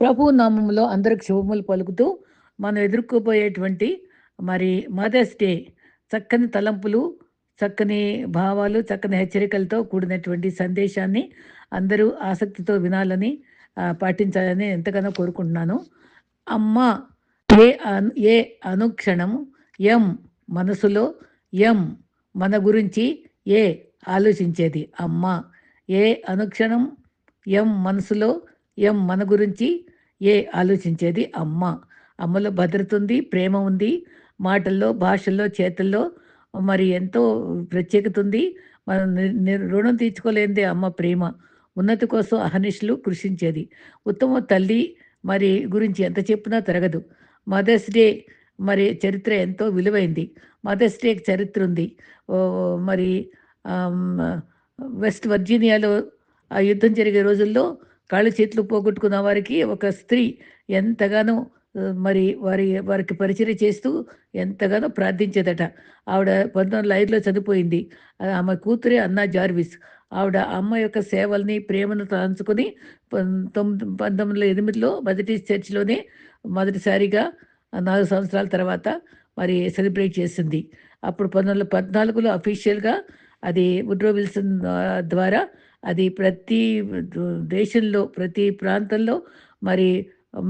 ప్రభు నామంలో అందరికి శుభములు పలుకుతూ మనం ఎదుర్కోబోయేటువంటి మరి మదర్స్ డే చక్కని తలంపులు చక్కని భావాలు చక్కని హెచ్చరికలతో కూడినటువంటి సందేశాన్ని అందరూ ఆసక్తితో వినాలని పాటించాలని ఎంతగానో కోరుకుంటున్నాను. అమ్మ ఏ అను ఏ అనుక్షణం ఎం మనసులో ఎం మన గురించి ఏ ఆలోచించేది? అమ్మ ఏ అనుక్షణం ఎం మనసులో ఎం మన గురించి ఏ ఆలోచించేది? అమ్మ. అమ్మలో భద్రత ఉంది ప్రేమ ఉంది మాటల్లో భాషల్లో చేతల్లో మరి ఎంతో ప్రత్యేకత ఉంది. మనం రుణం తీర్చుకోలేనిదే అమ్మ ప్రేమ. ఉన్నతి కోసం అహర్నిశలు కృషించేది. ఉత్తమ తల్లి మరి గురించి ఎంత చెప్పినా తరగదు. మదర్స్ డే మరి చరిత్ర ఎంతో విలువైంది. మదర్స్ డేకి చరిత్ర ఉంది. మరి వెస్ట్ వర్జీనియాలో ఆ యుద్ధం జరిగే రోజుల్లో కాళ్ళు చేతులు పోగొట్టుకున్న వారికి ఒక స్త్రీ ఎంతగానో మరి వారి వారికి పరిచయం చేస్తూ ఎంతగానో ప్రార్థించేదట. ఆవిడ పంతొమ్మిది వందల ఐదులో చనిపోయింది. ఆమె కూతురే అన్నా జార్విస్. ఆవిడ అమ్మ యొక్క సేవల్ని ప్రేమను తలంచుకొని పం- తొమ్మిది పంతొమ్మిది వందల ఎనిమిదిలో మొదటి చర్చిలోనే మొదటిసారిగా నాలుగు సంవత్సరాల తర్వాత మరి సెలబ్రేట్ చేసింది. అప్పుడు పంతొమ్మిది వందల పద్నాలుగులో అఫీషియల్గా అది ఉడ్రో విల్సన్ ద్వారా అది ప్రతి దేశంలో ప్రతి ప్రాంతంలో మరి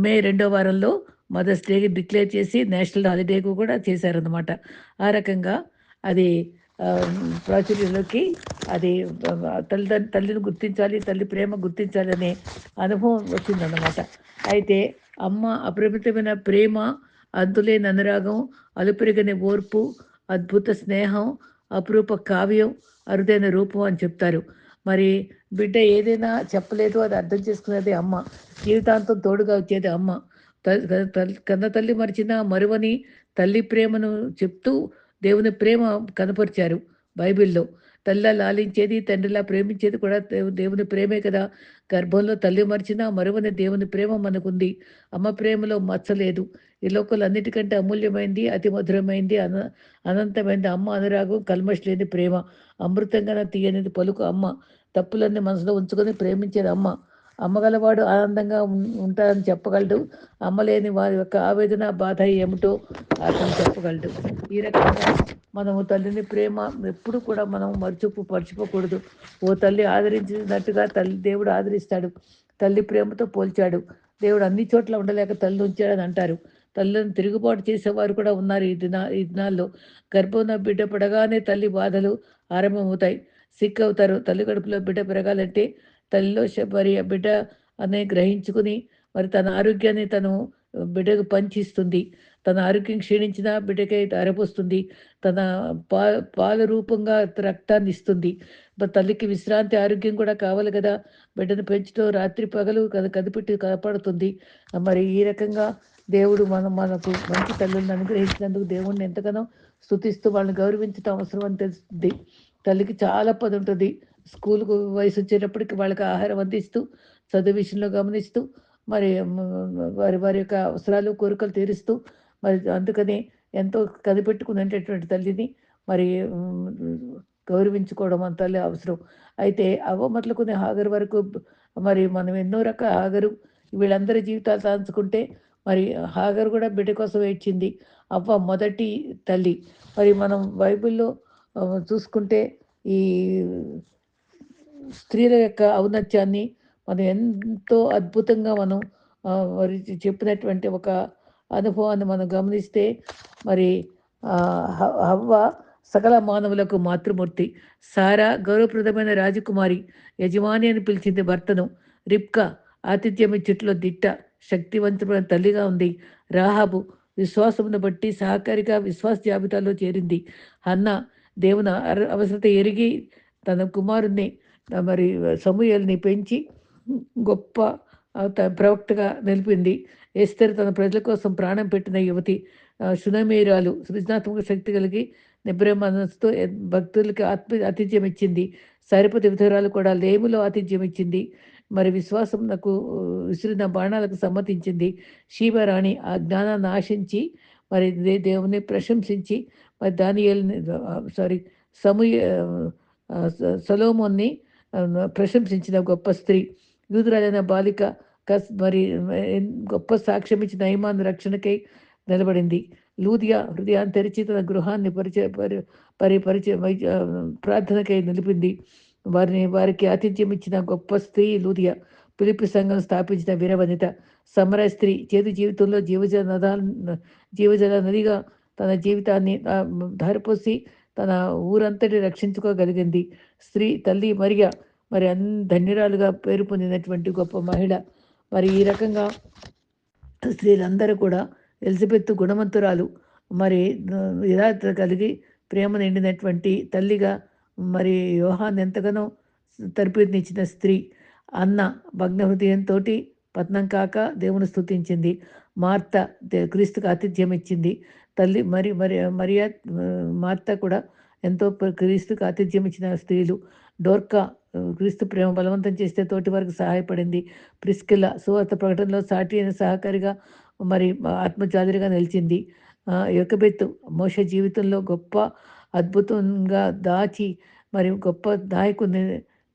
మే రెండో వారంలో మదర్స్ డేకి డిక్లేర్ చేసి నేషనల్ హాలిడేకు కూడా చేశారన్నమాట. ఆ రకంగా అది ప్రాచుర్యంలోకి అది తల్లిదండ్రు తల్లిని గుర్తించాలి తల్లి ప్రేమ గుర్తించాలి అనే అనుభవం వచ్చిందన్నమాట. అయితే అమ్మ అపరిమితమైన ప్రేమ అంతులేని అనురాగం అలుపెరిగని ఓర్పు అద్భుత స్నేహం అపురూప కావ్యం అరుదైన రూపం అని చెప్తారు. మరి బిడ్డ ఏదైనా చెప్పలేదు అది అర్థం చేసుకునేది అమ్మ. జీవితాంతం తోడుగా వచ్చేది అమ్మ. త- కన్న తల్లి మరిచిన మరువని తల్లి ప్రేమను చెప్తూ దేవుని ప్రేమ కనపరిచారు బైబిల్లో. తల్లిలా లాలించేది తండ్రిలా ప్రేమించేది కూడా దేవుని ప్రేమే కదా. గర్భంలో తల్లి మరిచినా మరువని దేవుని ప్రేమ మనకుంది. అమ్మ ప్రేమలో మచ్చలేదు. ఈ లోకల్ అన్నిటికంటే అమూల్యమైంది అతి మధురమైంది అన అనంతమైంది అమ్మ అనురాగం కల్మష్ లేని ప్రేమ. అమృతంగా తీయనిది పలుకు అమ్మ. తప్పులన్నీ మనసులో ఉంచుకొని ప్రేమించేది అమ్మ. అమ్మగలవాడు ఆనందంగా ఉం- చెప్పగలడు. అమ్మలేని వారి యొక్క ఆవేదన బాధ ఏమిటో అతను చెప్పగలడు. ఈ రకంగా మనము తల్లిని ప్రేమ ఎప్పుడు కూడా మనం మర్చిపో మర్చిపోకూడదు ఓ తల్లి ఆదరించినట్టుగా తల్లి దేవుడు ఆదరిస్తాడు. తల్లి ప్రేమతో పోల్చాడు. దేవుడు అన్ని చోట్ల ఉండలేక తల్లి ఉంచాడని అంటారు. తల్లిని తిరుగుబాటు చేసేవారు కూడా ఉన్నారు ఈ దిన ఈ దినాల్లో. గర్భంలో బిడ్డ పడగానే తల్లి బాధలు ఆరంభమవుతాయి. సిక్ అవుతారు. తల్లి కడుపులో బిడ్డ పెరగాలంటే తల్లిలో మరి ఆ బిడ్డ అనే గ్రహించుకుని మరి తన ఆరోగ్యాన్ని తను బిడ్డకు పంచిస్తుంది. తన ఆరోగ్యం క్షీణించినా బిడ్డకై అరపోస్తుంది తన పా పాల రూపంగా రక్తాన్ని ఇస్తుంది. మరి తల్లికి విశ్రాంతి ఆరోగ్యం కూడా కావాలి కదా. బిడ్డను పెంచుతూ రాత్రి పగలు కద కదిపెట్టి కాపాడుతుంది. మరి ఈ రకంగా దేవుడు మనం మనకు మంచి తల్లులను అనుగ్రహించినందుకు దేవుడిని ఎంతగానో స్థుతిస్తూ వాళ్ళని గౌరవించడం అవసరం అని తెలుస్తుంది. తల్లికి చాలా పది ఉంటుంది. స్కూల్కు వయసు వచ్చేటప్పటికి వాళ్ళకి ఆహారం అందిస్తూ చదువు విషయంలో గమనిస్తూ మరి వారి వారి యొక్క అవసరాలు కోరికలు తీరుస్తూ మరి అందుకని ఎంతో కనిపెట్టుకునేటటువంటి తల్లిని మరి గౌరవించుకోవడం అంత అవసరం. అయితే అవ్వ మొదలుకునే హాగరు వరకు మరి మనం ఎన్నో రకాల హాగరు వీళ్ళందరి జీవితాలు తాంచుకుంటే మరి హాగరు కూడా బిడ్డ కోసం ఏడ్చింది అవ్వ మొదటి తల్లి. మరి మనం బైబిల్లో చూసుకుంటే ఈ స్త్రీల యొక్క ఔన్నత్యాన్ని మనం ఎంతో అద్భుతంగా మనం చెప్పినటువంటి ఒక అనుభవాన్ని మనం గమనిస్తే మరి హ- హవ్వ సకల మానవులకు మాతృమూర్తి. సారా గౌరవప్రదమైన రాజకుమారి యజమాని అని పిలిచింది భర్తను. రిప్కా ఆతిథ్యం చెట్లో దిట్ట శక్తివంతమైన తల్లిగా ఉంది. రాహాబు విశ్వాసమును బట్టి సహకారిగా విశ్వాస జాబితాలో చేరింది. అన్న దేవుని అవసరత ఎరిగి తన కుమారుణ్ణి మరి సమూహల్ని పెంచి గొప్ప ప్రవక్తగా నిలిపింది. ఎస్తర్ తన ప్రజల కోసం ప్రాణం పెట్టిన యువతి సునమేరాలు సృజనాత్మక శక్తి కలిగి నిబ్ర మనసుతో భక్తులకి ఆత్మ ఆతిథ్యం ఇచ్చింది. సరిపతి విధురాలు కూడా లేములో ఆతిథ్యం ఇచ్చింది. మరి విశ్వాసం నాకు విసిరిన బాణాలకు సమ్మతించింది. శివరాణి ఆ జ్ఞానాన్ని ఆశించి మరి దేవుని ప్రశంసించి మరి దానియల్ని సారీ సమూహ సలోమోన్ని ప్రశంసించిన గొప్ప స్త్రీ. యూదురాజైన బాలిక కస్ మరి గొప్ప సాక్ష్యం ఇచ్చిన నయమాన్ రక్షణకై నిలబడింది. లూదియా హృదయాన్ని తెరిచి తన గృహాన్ని పరిచయ పరి పరి పరిచయ ప్రార్థనకై నిలిపింది. వారిని వారికి ఆతిథ్యం ఇచ్చిన గొప్ప స్త్రీ లూదియా పిలిపి సంఘం స్థాపించిన వీరవనిత. సమర స్త్రీ చేతి జీవితంలో జీవజల నదా జీవజల నదిగా తన జీవితాన్ని ధారిపోసి తన ఊరంతటి రక్షించుకోగలిగింది. స్త్రీ తల్లి మరియ మరి అన్ ధన్యురాలుగా పేరు పొందినటువంటి గొప్ప మహిళ. మరి ఈ రకంగా స్త్రీలందరూ కూడా ఎలిజబెత్ గుణవంతురాలు. మరి యథార్థ కలిగి ప్రేమ నిండినటువంటి తల్లిగా మరి వ్యూహాన్ని ఎంతగానో తరపినిచ్చిన స్త్రీ. అన్న భగ్న హృదయంతో పత్నం కాక దేవుని స్థుతించింది మార్త క్రీస్తుకు ఆతిథ్యం ఇచ్చింది తల్లి మరి మరి మరియా మార్త కూడా ఎంతో క్రీస్తుకు ఆతిథ్యం ఇచ్చిన స్త్రీలు. డోర్కా క్రీస్తు ప్రేమ బలవంతం చేస్తే తోటి వారికి సహాయపడింది. ప్రిస్కిల్ల సువార్త ప్రకటనలో సాటి అయిన సహకారిగా మరి ఆత్మజాదిరిగా నిలిచింది. యొక్కబెత్తు మోష జీవితంలో గొప్ప అద్భుతంగా దాచి మరి గొప్ప నాయకుని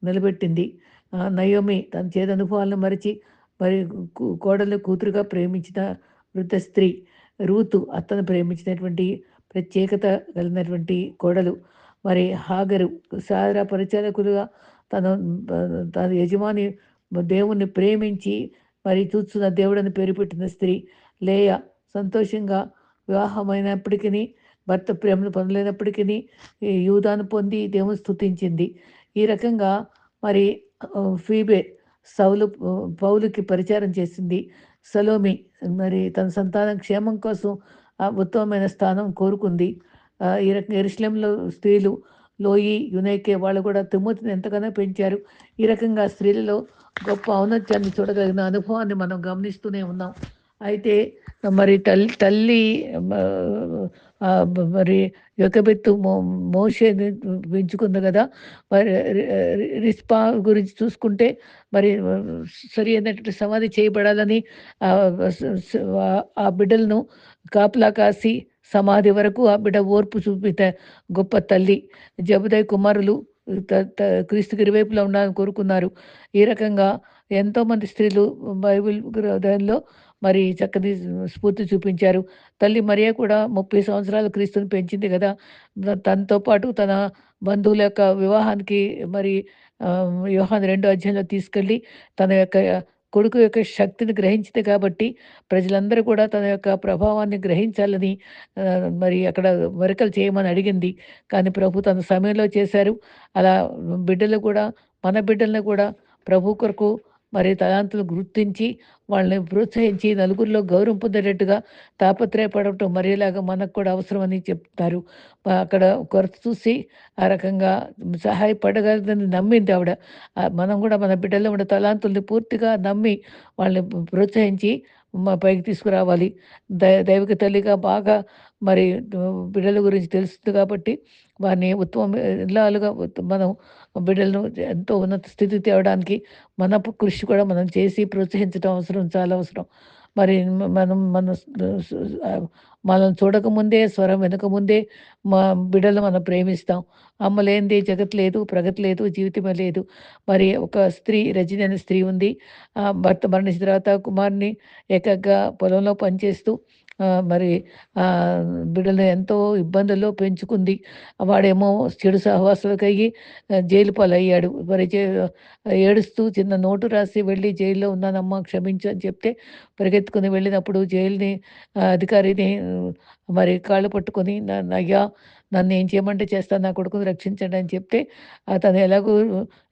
నిలబెట్టింది. నయోమి తన చేదు అనుభవాలను మరిచి మరి కోడలు కూతురుగా ప్రేమించిన వృద్ధ స్త్రీ. రూతు అత్తను ప్రేమించినటువంటి ప్రత్యేకత కలిగినటువంటి కోడలు. మరి హాగరు సారా పరిచారకులుగా తన తన యజమాని దేవుణ్ణి ప్రేమించి మరి చూస్తున్న దేవుడని పేరు పెట్టిన స్త్రీ లేయ సంతోషంగా వివాహమైనప్పటికీ భర్త ప్రేమను పొందలేనప్పటికీ యూదాను పొంది దేవుని స్థుతించింది ఈ రకంగా మరి ఫీబే సౌలు పౌలుకి పరిచారం చేసింది. సలోమి మరి తన సంతానం క్షేమం కోసం ఉత్తమమైన స్థానం కోరుకుంది. ఈ రకంగా ఎరుశ్లంలో స్త్రీలు లోయి యునైకే వాళ్ళు కూడా తిమ్మతిని ఎంతగానో పెంచారు. ఈ రకంగా స్త్రీలలో గొప్ప ఔన్నత్యాన్ని చూడగలిగిన అనుభవాన్ని మనం గమనిస్తూనే ఉన్నాం. అయితే మరి తల్లి తల్లి మరి యొక్కబెత్తు మోషే పెంచుకుంది కదా. మరి రిస్పా గురించి చూసుకుంటే మరి సరి అయినటువంటి సమాధి చేయబడాలని ఆ బిడ్డలను కాపులా కాసి సమాధి వరకు ఆ బిడ్డ ఓర్పు చూపిత గొప్ప తల్లి. జబుదయ్ కుమారులు క్రీస్తుకి ఇరువైపులా ఉండాలని కోరుకున్నారు. ఈ రకంగా ఎంతోమంది స్త్రీలు బైబిల్ గ్రంథంలో మరి చక్కని స్ఫూర్తి చూపించారు. తల్లి మరియా కూడా ముప్పై సంవత్సరాలు క్రీస్తుని పెంచింది కదా. తనతో పాటు తన బంధువుల యొక్క వివాహానికి మరి వివాహాన్ని రెండో అధ్యాయంలో తీసుకెళ్ళి తన యొక్క కొడుకు యొక్క శక్తిని గ్రహించింది కాబట్టి ప్రజలందరూ కూడా తన యొక్క ప్రభావాన్ని గ్రహించాలని మరి అక్కడ వరకలు చేయమని అడిగింది. కానీ ప్రభు తన సమయంలో చేశారు. అలా బిడ్డలు కూడా మన బిడ్డలను కూడా ప్రభు కొరకు మరి తలాంతులు గుర్తించి వాళ్ళని ప్రోత్సహించి నలుగురిలో గౌరవం పొందేటట్టుగా తాపత్రయపడటం మరేలాగా మనకు కూడా అవసరమని చెప్తారు. అక్కడ కొరత చూసి ఆ రకంగా సహాయపడగలదని నమ్మింది ఆవిడ. మనం కూడా మన బిడ్డల్లో ఉన్న తలాంతుల్ని పూర్తిగా నమ్మి వాళ్ళని ప్రోత్సహించి పైకి తీసుకురావాలి. దై దైవిక తల్లిగా బాగా మరి బిడ్డల గురించి తెలుస్తుంది కాబట్టి వారిని ఉత్తమ ఇల్లాలుగా మనం బిడ్డలను ఎంతో ఉన్నత స్థితి తేవడానికి మన కృషి కూడా మనం చేసి ప్రోత్సహించడం అవసరం చాలా అవసరం. మరి మనం మన మనం చూడకముందే స్వరం వెనకముందే మా బిడ్డలు మనం ప్రేమిస్తాం. అమ్మ లేనిది జగత్ లేదు ప్రగతి లేదు జీవితమే లేదు. మరి ఒక స్త్రీ రజని అనే స్త్రీ ఉంది. భర్త మరణించిన తర్వాత కుమార్ని ఏకగ్గా పొలంలో పనిచేస్తూ మరి బిడ్డలు ఎంతో ఇబ్బందుల్లో పెంచుకుంది. వాడేమో చెడు సహవాసాలకు అయ్యి జైలు పాలయ్యాడు. మరి ఏడుస్తూ చిన్న నోటు రాసి వెళ్ళి జైల్లో ఉన్నానమ్మా క్షమించు అని చెప్తే పరిగెత్తుకుని వెళ్ళినప్పుడు జైలుని అధికారిని మరి కాళ్ళు పట్టుకొని అయ్యా నన్ను ఏం చేయమంటే చేస్తాను నా కొడుకుని రక్షించండి అని చెప్తే అతను ఎలాగో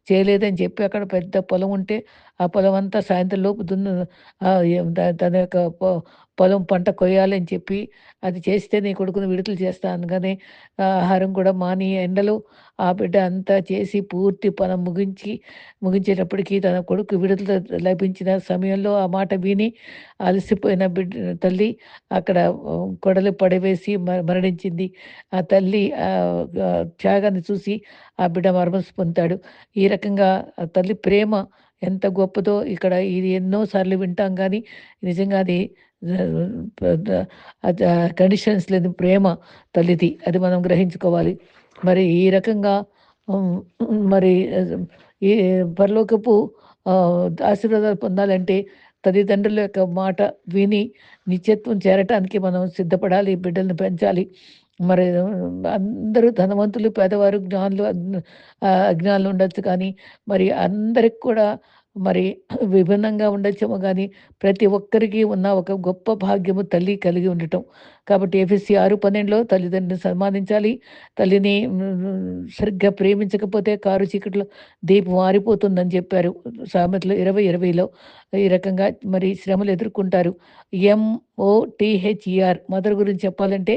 చేయలేదని చెప్పి అక్కడ పెద్ద పొలం ఉంటే ఆ పొలం అంతా సాయంత్రం లోపు దున్న తన యొక్క పొలం పంట కొయ్యాలని చెప్పి అది చేస్తే నీ కొడుకుని విడుదల చేస్తా కానీ ఆహారం కూడా మాని ఎండలో ఆ బిడ్డ అంతా చేసి పూర్తి పొలం ముగించి ముగించేటప్పటికీ తన కొడుకు విడుదల లభించిన సమయంలో ఆ మాట విని అలసిపోయిన బిడ్డ తల్లి అక్కడ కొడలు పడవేసి మరణించింది. ఆ తల్లి త్యాగాన్ని చూసి ఆ బిడ్డ మరమసు పొందుతాడు. ఈ రకంగా తల్లి ప్రేమ ఎంత గొప్పదో ఇక్కడ ఇది ఎన్నోసార్లు వింటాం కానీ నిజంగా అది కండిషన్స్ లేదు ప్రేమ తల్లిది. అది మనం గ్రహించుకోవాలి. మరి ఈ రకంగా మరి ఈ పరలోకపు ఆశీర్వాదాలు పొందాలంటే తల్లిదండ్రుల యొక్క మాట విని నిత్యత్వం చేరటానికి మనం సిద్ధపడాలి బిడ్డలను పెంచాలి. మరి అందరూ ధనవంతులు పేదవారు జ్ఞానులు అజ్ఞానులు ఉండొచ్చు కానీ మరి అందరికి కూడా మరి విభిన్నంగా ఉండొచ్చేమో కానీ ప్రతి ఒక్కరికి ఉన్న ఒక గొప్ప భాగ్యము తల్లి కలిగి ఉండటం. కాబట్టి ఎఫ్ఎస్సి ఆరు పన్నెండులో తల్లిదండ్రుని సన్మానించాలి. తల్లిని సరిగ్గా ప్రేమించకపోతే కారు చీకట్లో దీపం మారిపోతుందని చెప్పారు. సామెతలు ఇరవై ఇరవైలో ఈ రకంగా మరి శ్రమలు ఎదుర్కొంటారు. M O T H E R mother గురించి చెప్పాలంటే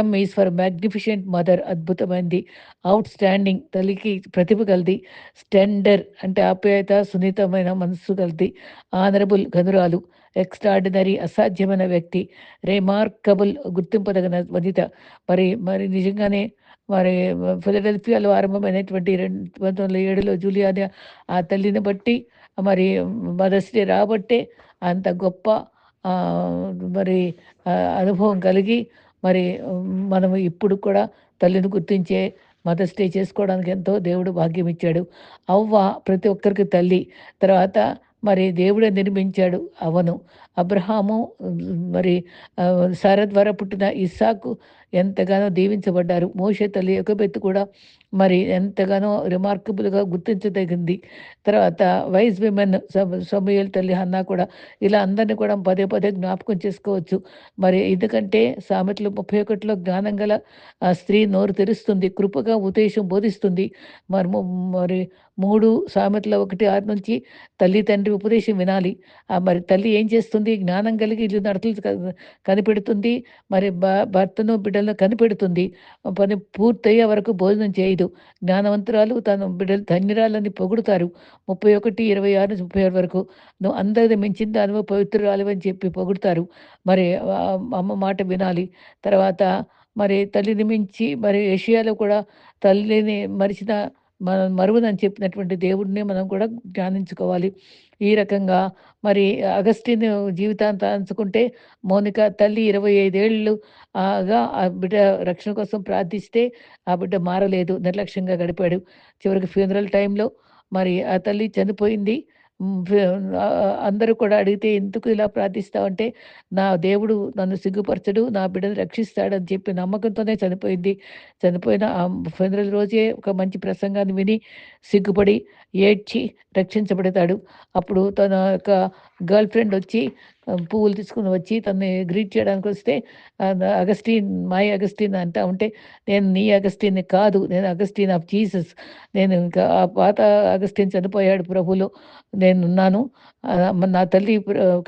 M is for magnificent mother అద్భుతమైంది. Outstanding తల్లికి ప్రతిభ కలది. స్టెండర్ అంటే ఆప్యాయత సున్నితమైన మనస్సు కలది. ఆనరబుల్ గనురాలు ఎక్స్ట్రాడినరీ అసాధ్యమైన వ్యక్తి. రిమార్కబుల్ గుర్తింపదగిన వనిత. మరి మరి నిజంగానే మరి ఫిలడెల్ఫియాలో ఆరంభమైనటువంటి రెండు పంతొమ్మిది వందల ఏడులో జూలియాని ఆ తల్లిని బట్టి మరి మదర్స్ డే రాబట్టే అంత గొప్ప మరి అనుభవం కలిగి మరి మనం ఇప్పుడు కూడా తల్లిని గుర్తించే మదర్స్ డే చేసుకోవడానికి ఎంతో దేవుడు భాగ్యం ఇచ్చాడు అవ్వ ప్రతి ఒక్కరికి తల్లి. తర్వాత మరి దేవుడే నిర్మించాడు అవను. అబ్రహాము మరి సార ద్వారా పుట్టిన ఇస్సాకు ఎంతగానో దీవించబడ్డారు. మోషే తల్లి యొక్కబెత్తు కూడా మరి ఎంతగానో రిమార్కబుల్గా గుర్తించదగింది. తర్వాత వైస్ విమెన్ సమయల్ తల్లి అన్నా కూడా ఇలా అందరినీ కూడా పదే పదే జ్ఞాపకం చేసుకోవచ్చు. మరి ఎందుకంటే సామెతలు ముప్పై ఒకటిలో జ్ఞానం గల స్త్రీ నోరు తెరుస్తుంది కృపగా ఉద్దేశం బోధిస్తుంది. మరి మరి మూడు సామెతల ఒకటి ఆరు నుంచి తల్లి తండ్రి ఉపదేశం వినాలి. మరి తల్లి ఏం చేస్తుంది? జ్ఞానం కలిగి ఇల్లు నడతలు కనిపెడుతుంది. మరి భర్తను బిడ్డ బిడ్డలను కనిపెడుతుంది. పని పూర్తయ్యే వరకు భోజనం చేయదు. జ్ఞానవంతురాలు తన బిడ్డలు ధన్యురాలని పొగుడుతారు. ముప్పై ఒకటి ఇరవై ఆరు ముప్పై ఆరు వరకు నువ్వు అందరిది మించింది అనుభవ పవిత్రురాలు అని చెప్పి పొగుడుతారు. మరి అమ్మ మాట వినాలి. తర్వాత మరి తల్లిని మించి మరి ఏషియాలో కూడా తల్లిని మరిచిన మనం మరువునని చెప్పినటువంటి దేవుడిని మనం కూడా ధ్యానించుకోవాలి ఈ రకంగా మరి అగస్టిన్ జీవితాంత అంచుకుంటే మౌనిక తల్లి ఇరవై ఐదేళ్ళు ఆగా ఆ బిడ్డ రక్షణ కోసం ప్రార్థిస్తే ఆ బిడ్డ మారలేదు నిర్లక్ష్యంగా గడిపాడు. చివరికి ఫ్యూనరల్ టైంలో మరి ఆ తల్లి చనిపోయింది. అందరూ కూడా అడిగితే ఎందుకు ఇలా ప్రార్థిస్తావంటే నా దేవుడు నన్ను సిగ్గుపరచడు నా బిడ్డను రక్షిస్తాడని చెప్పి నమ్మకంతోనే చనిపోయింది. చనిపోయిన ఆ ఫెదరల్ రోజే ఒక మంచి ప్రసంగాన్ని విని సిగ్గుపడి ఏడ్చి రక్షించబడతాడు. అప్పుడు తన యొక్క గర్ల్ ఫ్రెండ్ వచ్చి పువ్వులు తీసుకుని వచ్చి తనని గ్రీట్ చేయడానికి వస్తే అగస్టీన్ మై అగస్టీన్ అంటా ఉంటే నేను నీ అగస్టీన్ కాదు నేను అగస్టీన్ ఆఫ్ జీసస్. నేను ఇంకా ఆ పాత అగస్టీన్ చనిపోయాడు ప్రభులో నేనున్నాను. నా తల్లి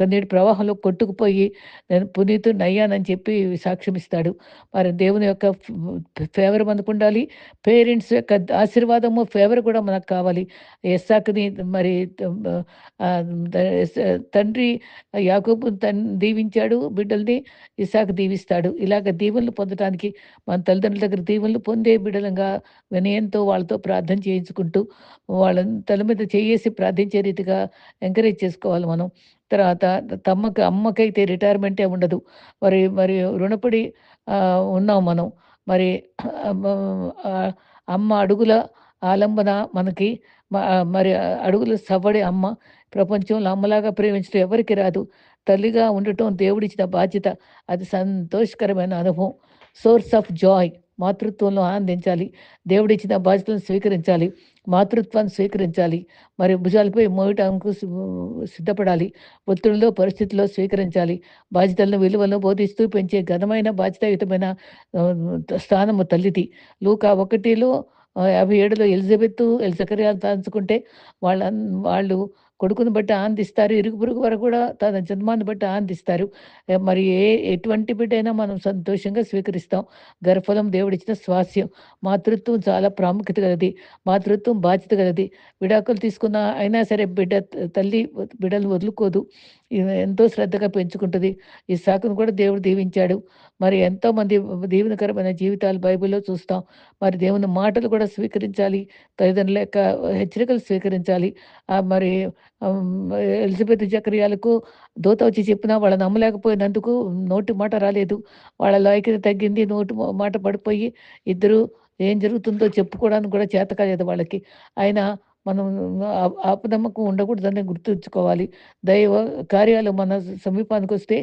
కన్నీటి ప్రవాహంలో కొట్టుకుపోయి నేను పునీతుని అయ్యానని చెప్పి సాక్ష్యం ఇస్తాడు. మరి దేవుని యొక్క ఫేవర్ మనకు ఉండాలి. పేరెంట్స్ యొక్క ఆశీర్వాదము ఫేవర్ కూడా మనకు కావాలి. ఎస్సాకుని మరి తండ్రి యాకోబు తన్ దీవించాడు బిడ్డల్ని ఇసాక దీవిస్తాడు. ఇలాగ దీవెనలు పొందడానికి మన తల్లిదండ్రుల దగ్గర దీవెనలు పొందే బిడ్డలంగా వినయంతో వాళ్ళతో ప్రార్థన చేయించుకుంటూ వాళ్ళ తల మీద చేసి ప్రార్థించే రీతిగా ఎంకరేజ్ చేసుకోవాలి మనం. తర్వాత తమ్మకి అమ్మకైతే రిటైర్మెంటే ఉండదు. మరి మరి రుణపడి ఉన్నాం మనం. మరి అమ్మ అడుగుల ఆలంబన మనకి మరి అడుగులు సవ్వడి అమ్మ ప్రపంచంలో అమ్మలాగా ప్రేమించడం ఎవరికి రాదు. తల్లిగా ఉండటం దేవుడిచ్చిన బాధ్యత. అది సంతోషకరమైన అనుభవం. సోర్స్ ఆఫ్ జాయ్ మాతృత్వంలో ఆనందించాలి. దేవుడిచ్చిన బాధ్యతలను స్వీకరించాలి. మాతృత్వాన్ని స్వీకరించాలి. మరి భుజాలపై మోయటానికి సిద్ధపడాలి. ఒత్తిడిలో పరిస్థితుల్లో స్వీకరించాలి. బాధ్యతలను విలువలను బోధిస్తూ పెంచే ఘనమైన బాధ్యతాయుతమైన స్థానము తల్లిది. లూకా ఒకటిలో యాభై ఏడులో ఎలిజబెత్ ఎలిజకరియా తాంచుకుంటే వాళ్ళ వాళ్ళు కొడుకుని బట్టి ఆనందిస్తారు. ఇరుగు పొరుగు వరకు కూడా తన జన్మాన్ని బట్టి ఆనందిస్తారు. మరి ఏ ఎటువంటి బిడ్డైనా మనం సంతోషంగా స్వీకరిస్తాం. గర్భఫలం దేవుడిచ్చిన స్వాస్యం. మాతృత్వం చాలా ప్రాముఖ్యత కలది మాతృత్వం బాధ్యత కలది విడాకులు తీసుకున్న అయినా సరే బిడ్డ తల్లి బిడ్డలు వదులుకోదు. ఎంతో శ్రద్ధగా పెంచుకుంటుంది. ఈ శాఖను కూడా దేవుడు దీవించాడు. మరి ఎంతోమంది దీవెనకరమైన జీవితాలు బైబిల్లో చూస్తాం. మరి దేవుని మాటలు కూడా స్వీకరించాలి. తల్లిదండ్రుల యొక్క హెచ్చరికలు స్వీకరించాలి. మరి ఎలిజబెత్ చక్రియాలకు దూత వచ్చి చెప్పినా వాళ్ళ నమ్మలేకపోయినందుకు నోటి మాట రాలేదు. వాళ్ళ లాయకి తగ్గింది. నోటి మాట పడిపోయి ఇద్దరు ఏం జరుగుతుందో చెప్పుకోవడానికి కూడా చేత కాలేదు వాళ్ళకి. ఆయన మనం ఆపదమ్మకు ఉండకూడదని గుర్తుంచుకోవాలి. దైవ కార్యాలు మన సమీపానికి వస్తే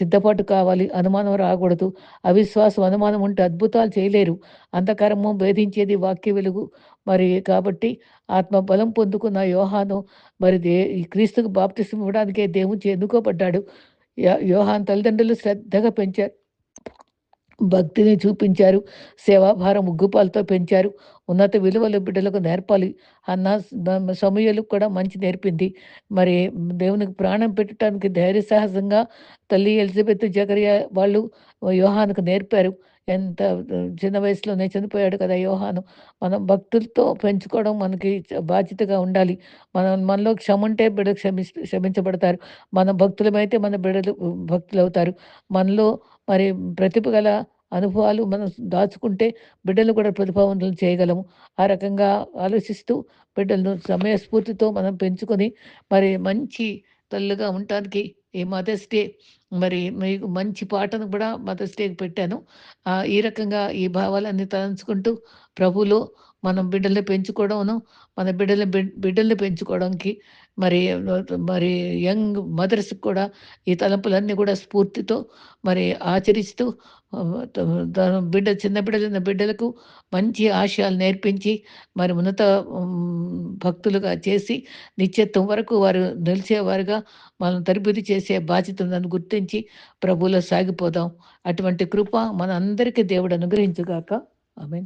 సిద్ధపాటు కావాలి అనుమానం రాకూడదు. అవిశ్వాసం అనుమానం ఉంటే అద్భుతాలు చేయలేరు. అంధకారము భేదించేది వాక్య వెలుగు మరి కాబట్టి ఆత్మ బలం పొందుకున్న యోహాను మరి దే క్రీస్తుకు బాప్తిసం ఇవ్వడానికే దేవుని ఎన్నుకోబడ్డాడు. యోహాన్ తల్లిదండ్రులు శ్రద్ధగా పెంచారు. భక్తిని చూపించారు. సేవాభారం ఉగ్గుపాలతో పెంచారు. ఉన్నత విలువలు బిడ్డలకు నేర్పాలి. అన్న సమయాలకు కూడా మంచి నేర్పింది. మరి దేవునికి ప్రాణం పెట్టడానికి ధైర్య సాహసంగా తల్లి ఎలిజబెత్ జగరియా వాళ్ళు వ్యూహానికి నేర్పారు. ఎంత చిన్న వయసులోనే చనిపోయాడు కదా యోహాను. మనం భక్తులతో పెంచుకోవడం మనకి చ- బాధ్యతగా ఉండాలి. మనం మనలో క్షమ ఉంటే బిడ్డలు క్షమి క్షమించబడతారు. మన భక్తులమైతే మన బిడ్డలు భక్తులు అవుతారు మనలో మరి ప్రతిభ గల అనుభవాలు మనం దాచుకుంటే బిడ్డలు కూడా ప్రతిభావంతులు చేయగలము. ఆ రకంగా ఆలోచిస్తూ బిడ్డలను సమయస్ఫూర్తితో మనం పెంచుకొని మరి మంచి తల్లుగా ఉండటానికి ఈ మదర్స్ డే మరి మీకు మంచి పాటను కూడా మదర్స్ డేకి పెట్టాను. ఈ రకంగా ఈ భావాలన్నీ తలంచుకుంటూ ప్రభులో మనం బిడ్డల్ని పెంచుకోవడం మన బిడ్డల్ని బిడ్డల్ని పెంచుకోవడానికి మరి మరి యంగ్ మదర్స్ కూడా ఈ తలంపులన్నీ కూడా స్ఫూర్తితో మరి ఆచరిస్తూ బిడ్డ చిన్న బిడ్డలైన బిడ్డలకు మంచి ఆశయాలు నేర్పించి మరి ఉన్నత భక్తులుగా చేసి నిత్యత్వం వరకు వారు నిలిచేవారుగా మనం తరబిది చేసే బాధ్యత ఉందని గుర్తించి ప్రభువులో సాగిపోదాం. అటువంటి కృప మన అందరికీ దేవుడు అనుగ్రహించుగాక. ఆమె